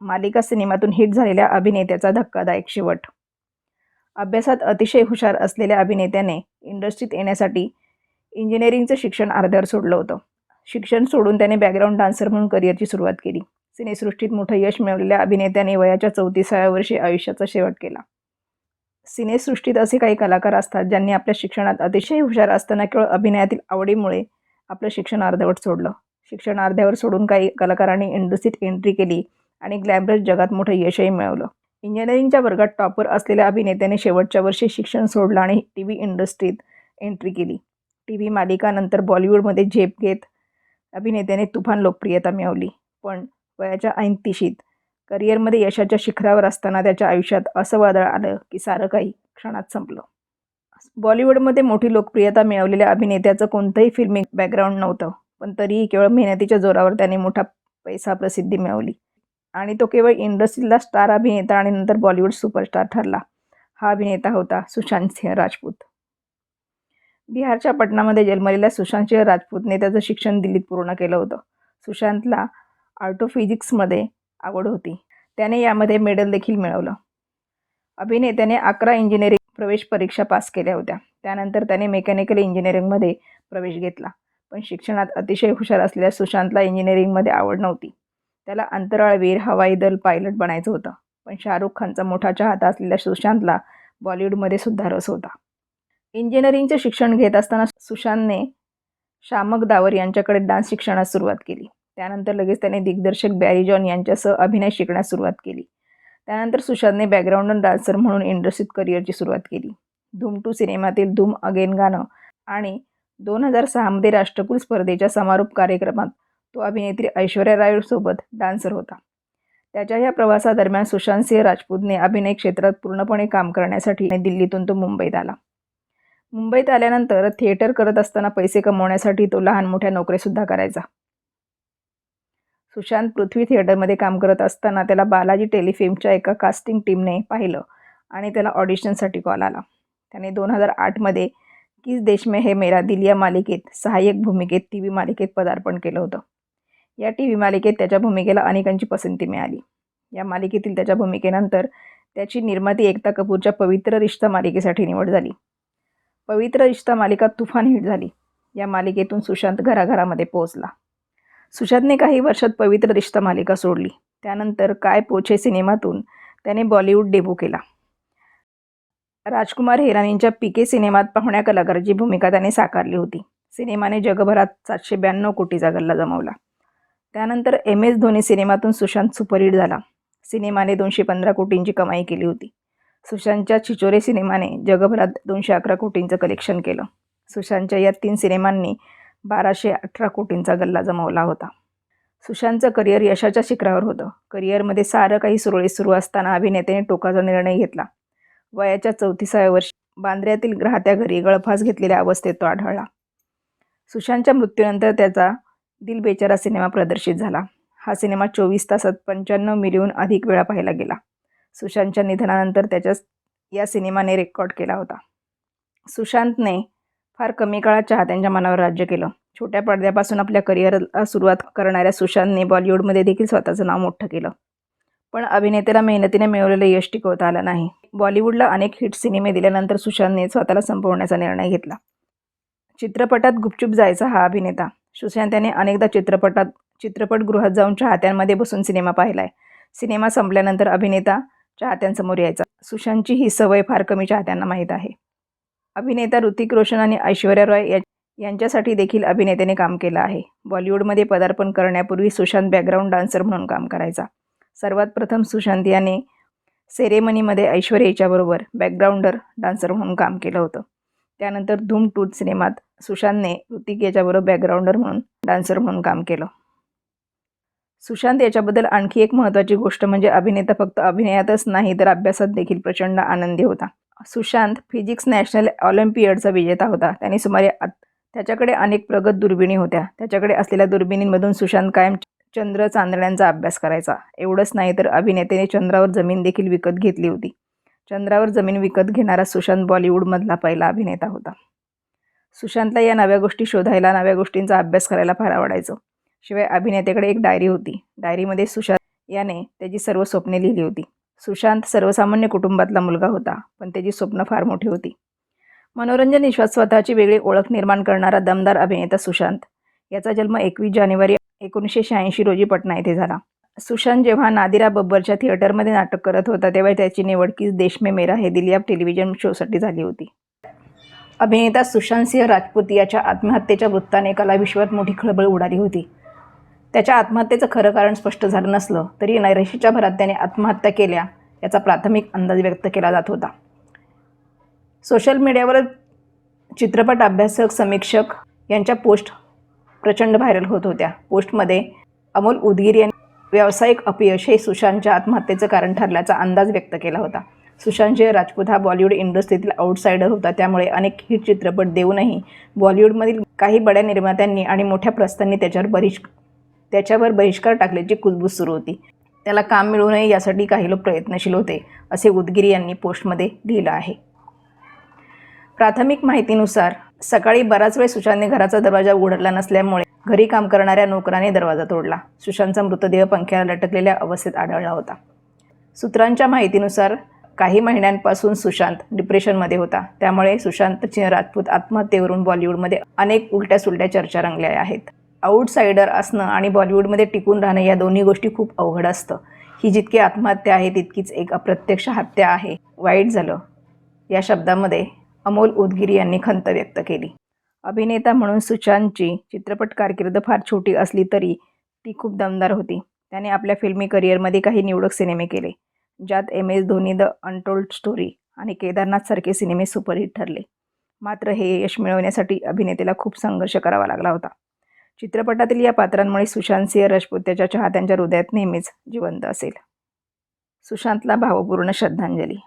मालिका सिनेमातून हिट झालेल्या अभिनेत्याचा धक्कादायक शेवट. अभ्यासात अतिशय हुशार असलेल्या अभिनेत्याने इंडस्ट्रीत येण्यासाठी इंजिनिअरिंगचं शिक्षण अर्ध्यावर सोडलं होतं. शिक्षण सोडून त्याने बॅकग्राऊंड डान्सर म्हणून करिअरची सुरुवात केली. सिनेसृष्टीत मोठं यश मिळवलेल्या अभिनेत्याने वयाच्या चौतीसाव्या वर्षी आयुष्याचा शेवट केला. सिनेसृष्टीत असे काही कलाकार असतात ज्यांनी आपल्या शिक्षणात अतिशय हुशार असताना केवळ अभिनयातील आवडीमुळे आपलं शिक्षण अर्धवट सोडलं. शिक्षण अर्ध्यावर सोडून काही कलाकारांनी इंडस्ट्रीत एंट्री केली आणि ग्लॅमरस जगात मोठं यशही मिळवलं. इंजिनिअरिंगच्या वर्गात टॉपर असलेल्या अभिनेत्याने शेवटच्या वर्षी शिक्षण सोडलं आणि टी व्ही इंडस्ट्रीत एंट्री केली. टी व्ही मालिकानंतर बॉलिवूडमध्ये झेप घेत अभिनेत्याने तुफान लोकप्रियता मिळवली. पण वयाच्या ऐंतिशीत करिअरमध्ये यशाच्या शिखरावर असताना त्याच्या आयुष्यात असं वादळ आलं की सारं काही क्षणात संपलं. बॉलिवूडमध्ये मोठी लोकप्रियता मिळवलेल्या अभिनेत्याचं कोणतंही फिल्मी बॅकग्राऊंड नव्हतं पण तरीही केवळ मेहनतीच्या जोरावर त्याने मोठा पैसा प्रसिद्धी मिळवली. आणि तो केवळ इंडस्ट्रीला स्टार अभिनेता आणि नंतर बॉलिवूड सुपरस्टार ठरला. हा अभिनेता होता सुशांत सिंह राजपूत. बिहारच्या पटनामध्ये जन्मलेल्या सुशांत सिंह राजपूतने त्याचं शिक्षण दिल्लीत पूर्ण केलं होतं. सुशांतला आर्टोफिजिक्समध्ये आवड होती. त्याने यामध्ये मेडल देखील मिळवलं. अभिनेत्याने अकरा इंजिनिअरिंग प्रवेश परीक्षा पास केल्या होत्या. त्यानंतर त्याने मेकॅनिकल इंजिनिअरिंगमध्ये प्रवेश घेतला. पण शिक्षणात अतिशय हुशार असलेल्या सुशांतला इंजिनिअरिंगमध्ये आवड नव्हती. त्याला अंतराळवीर हवाई दल पायलट बनायचं होतं. पण शाहरुख खानचा मोठा चाहता असलेल्या सुशांतला बॉलिवूडमध्ये सुद्धा रस होता. इंजिनिअरिंगचे शिक्षण घेत असताना सुशांतने शामक दावर यांच्याकडे डान्स शिक्षणास सुरुवात केली. त्यानंतर लगेच त्याने दिग्दर्शक बॅरी जॉन यांच्यासह अभिनय शिकण्यास सुरुवात केली. त्यानंतर सुशांतने बॅकग्राऊंड डान्सर म्हणून इंडस्ट्रीत करिअरची सुरुवात केली. धूम टू सिनेमातील धूम अगेन गाणं आणि दोन हजार सहामध्ये राष्ट्रकुल स्पर्धेच्या समारोप कार्यक्रमात तो अभिनेत्री ऐश्वर्या रायसोबत डान्सर होता. त्याच्या या प्रवासादरम्यान सुशांत सिंह राजपूतने अभिनय क्षेत्रात पूर्णपणे काम करण्यासाठी दिल्लीतून तो मुंबईत आला. मुंबईत आल्यानंतर थिएटर करत असताना पैसे कमवण्यासाठी तो लहान मोठ्या नोकऱ्यासुद्धा करायचा. सुशांत पृथ्वी थिएटरमध्ये काम करत असताना त्याला बालाजी टेलिफिल्मच्या एका कास्टिंग टीमने पाहिलं आणि त्याला ऑडिशनसाठी कॉल आला. त्याने दोन हजार आठमध्ये किस देश में हे मेरा दिल या मालिकेत सहाय्यक भूमिकेत टी व्ही मालिकेत पदार्पण केलं होतं. या टी व्ही मालिकेत त्याच्या भूमिकेला अनेकांची पसंती मिळाली. या मालिकेतील त्याच्या भूमिकेनंतर त्याची निर्माती एकता कपूरच्या पवित्र रिश्ता मालिकेसाठी निवड झाली. पवित्र रिश्ता मालिका तुफान हिट झाली. या मालिकेतून सुशांत घराघरामध्ये पोहोचला. सुशांतने काही वर्षात पवित्र रिश्ता मालिका सोडली. त्यानंतर काय पोछे सिनेमातून त्याने बॉलिवूड डेब्यू केला. राजकुमार हिरानींच्या पीके सिनेमात पाहुण्या कलाकाराची भूमिका त्याने साकारली होती. सिनेमाने जगभरात सातशे ब्याण्णव कोटीचा गल्ला जमवला. त्यानंतर एम एस धोनी सिनेमातून सुशांत सुपरहिट झाला. सिनेमाने दोनशे पंधरा कोटींची कमाई केली होती. सुशांतच्या छिचोरे सिनेमाने जगभरात दोनशे अकरा कोटींचं कलेक्शन केलं. सुशांतच्या या तीन सिनेमांनी बाराशे अठरा कोटींचा गल्ला जमवला होता. सुशांतचं करिअर यशाच्या शिखरावर होतं. करिअरमध्ये सारं काही सुरळीत सुरू असताना अभिनेत्याने टोकाचा निर्णय घेतला. वयाच्या चौतीसाव्या वर्षी बांद्र्यातील राहत्या घरी गळफास घेतलेल्या अवस्थेत तो आढळला. सुशांतच्या मृत्यूनंतर त्याचा दिल बेचारा सिनेमा प्रदर्शित झाला. हा सिनेमा चोवीस तासात पंच्याण्णव मिलियन अधिक वेळा पाहिला गेला. सुशांतच्या निधनानंतर त्याच्या या सिनेमाने रेकॉर्ड केला होता. सुशांतने फार कमी काळात चाहत्यांच्या मनावर राज्य केलं. छोट्या पडद्यापासून आपल्या करिअरला सुरुवात करणाऱ्या सुशांतने बॉलिवूडमध्ये देखील स्वतःचं नाव मोठं केलं. पण अभिनेत्याला मेहनतीने मिळवलेलं यश टिकवता आलं नाही. बॉलिवूडला अनेक हिट सिनेमे दिल्यानंतर सुशांतने स्वतःला संपवण्याचा निर्णय घेतला. चित्रपटात गुपचूप जायचा हा अभिनेता सुशांत याने अनेकदा चित्रपटात चित्रपटगृहात जाऊन चाहत्यांमध्ये बसून सिनेमा पाहिला आहे सिनेमा संपल्यानंतर अभिनेता चाहत्यांसमोर यायचा. सुशांतची ही सवय फार कमी चाहत्यांना माहीत आहे. अभिनेता ऋतिक रोशन आणि ऐश्वर्या रॉय या यांच्यासाठी देखील अभिनेत्याने काम केलं आहे. बॉलिवूडमध्ये पदार्पण करण्यापूर्वी सुशांत बॅकग्राऊंड डान्सर म्हणून काम करायचा. सर्वात प्रथम सुशांत याने सेरेमनीमध्ये ऐश्वर्या हिच्याबरोबर बॅकग्राऊंडर डान्सर म्हणून काम केलं होतं. त्यानंतर धूम टूथ सिनेमात सुशांतने ऋतिक याच्याबरोबर बॅकग्राऊंडर म्हणून डान्सर म्हणून काम केलं. सुशांत याच्याबद्दल आणखी एक महत्त्वाची गोष्ट म्हणजे अभिनेता फक्त अभिनयातच नाही तर अभ्यासात देखील प्रचंड आनंदी होता. सुशांत फिजिक्स नॅशनल ऑलिम्पियडचा विजेता होता. त्याने सुमारे त्याच्याकडे अनेक प्रगत दुर्बिणी होत्या. त्याच्याकडे असलेल्या दुर्बिणींमधून सुशांत कायम चंद्र चांदण्यांचा अभ्यास करायचा. एवढंच नाही तर अभिनेत्याने चंद्रावर जमीन देखील विकत घेतली होती. चंद्रावर जमीन विकत घेणारा सुशांत बॉलिवूडमधला पहिला अभिनेता होता. सुशांतला या नव्या गोष्टी शोधायला नव्या गोष्टींचा अभ्यास करायला फार आवडायचं. शिवाय अभिनेत्याकडे एक डायरी होती. डायरीमध्ये सुशांत याने त्याची सर्व स्वप्ने लिहिली होती. सुशांत सर्वसामान्य कुटुंबातला मुलगा होता पण त्याची स्वप्न फार मोठी होती. मनोरंजन विश्वास स्वतःची वेगळी ओळख निर्माण करणारा दमदार अभिनेता सुशांत याचा जन्म एकवीस जानेवारी एकोणीसशे शहाऐंशी रोजी पटना येथे झाला. सुशांत जेव्हा नादिरा बब्बरच्या थिएटरमध्ये नाटक करत होता तेव्हा त्याची निवड की देश में मेरा हे दिलिया टेलिव्हिजन शोसाठी झाली होती. अभिनेता सुशांत सिंह राजपूत याच्या आत्महत्येच्या वृत्ताने कलाविश्वात मोठी खळबळ उडाली होती. त्याच्या आत्महत्येचं खरं कारण स्पष्ट झालं नसलं तरी नैराशीच्या भरात त्याने आत्महत्या केल्या याचा प्राथमिक अंदाज व्यक्त केला जात होता. सोशल मीडियावर चित्रपट अभ्यासक समीक्षक यांच्या पोस्ट प्रचंड व्हायरल होत होत्या. पोस्टमध्ये अमोल उदगीर यांनी व्यावसायिक अपयश हे सुशांतच्या आत्महत्येचं कारण ठरल्याचा अंदाज व्यक्त केला होता. सुशांत राजपूत हा बॉलिवूड इंडस्ट्रीतील आउटसायडर होता. त्यामुळे अनेक हिट चित्रपट देऊनही बॉलिवूडमधील काही बड्या निर्मात्यांनी आणि मोठ्या प्रस्थांनी त्याच्यावर बहिष् त्याच्यावर बहिष्कार टाकल्याची कुजबूज सुरू होती. त्याला काम मिळू नये यासाठी काही लोक प्रयत्नशील होते असे उदगिरी यांनी पोस्टमध्ये लिहिलं आहे. प्राथमिक माहितीनुसार सकाळी बराच वेळ सुशांतने घराचा दरवाजा उघडला नसल्यामुळे घरी काम करणाऱ्या नोकराने दरवाजा तोडला. सुशांतचा मृतदेह पंख्याला लटकलेल्या अवस्थेत आढळला होता. सूत्रांच्या माहितीनुसार काही महिन्यांपासून सुशांत डिप्रेशनमध्ये होता. त्यामुळे सुशांत सिंह राजपूत आत्महत्येवरून बॉलिवूडमध्ये अनेक उलट्या सुलट्या चर्चा रंगल्या आहेत. आउटसाइडर असणं आणि बॉलिवूडमध्ये टिकून राहणं या दोन्ही गोष्टी खूप अवघड असतं. ही जितकी आत्महत्या आहे तितकीच एक अप्रत्यक्ष हत्या आहे. वाईट झालं. या शब्दामध्ये अमोल उदगिरी यांनी खंत व्यक्त केली. अभिनेता म्हणून सुशांतची चित्रपट कारकीर्द फार छोटी असली तरी ती खूप दमदार होती. त्याने आपल्या फिल्मी करिअरमध्ये काही निवडक सिनेमे केले. ज्यात M S Dhoni the untold story आणि केदारनाथसारखे सिनेमे सुपरहिट ठरले. मात्र हे यश मिळवण्यासाठी अभिनेत्याला खूप संघर्ष करावा लागला होता. चित्रपटातील या पात्रांमुळे सुशांत सिंह राजपूत त्याच्या चाहत्यांच्या हृदयात नेहमीच जिवंत असेल. सुशांतला भावपूर्ण श्रद्धांजली.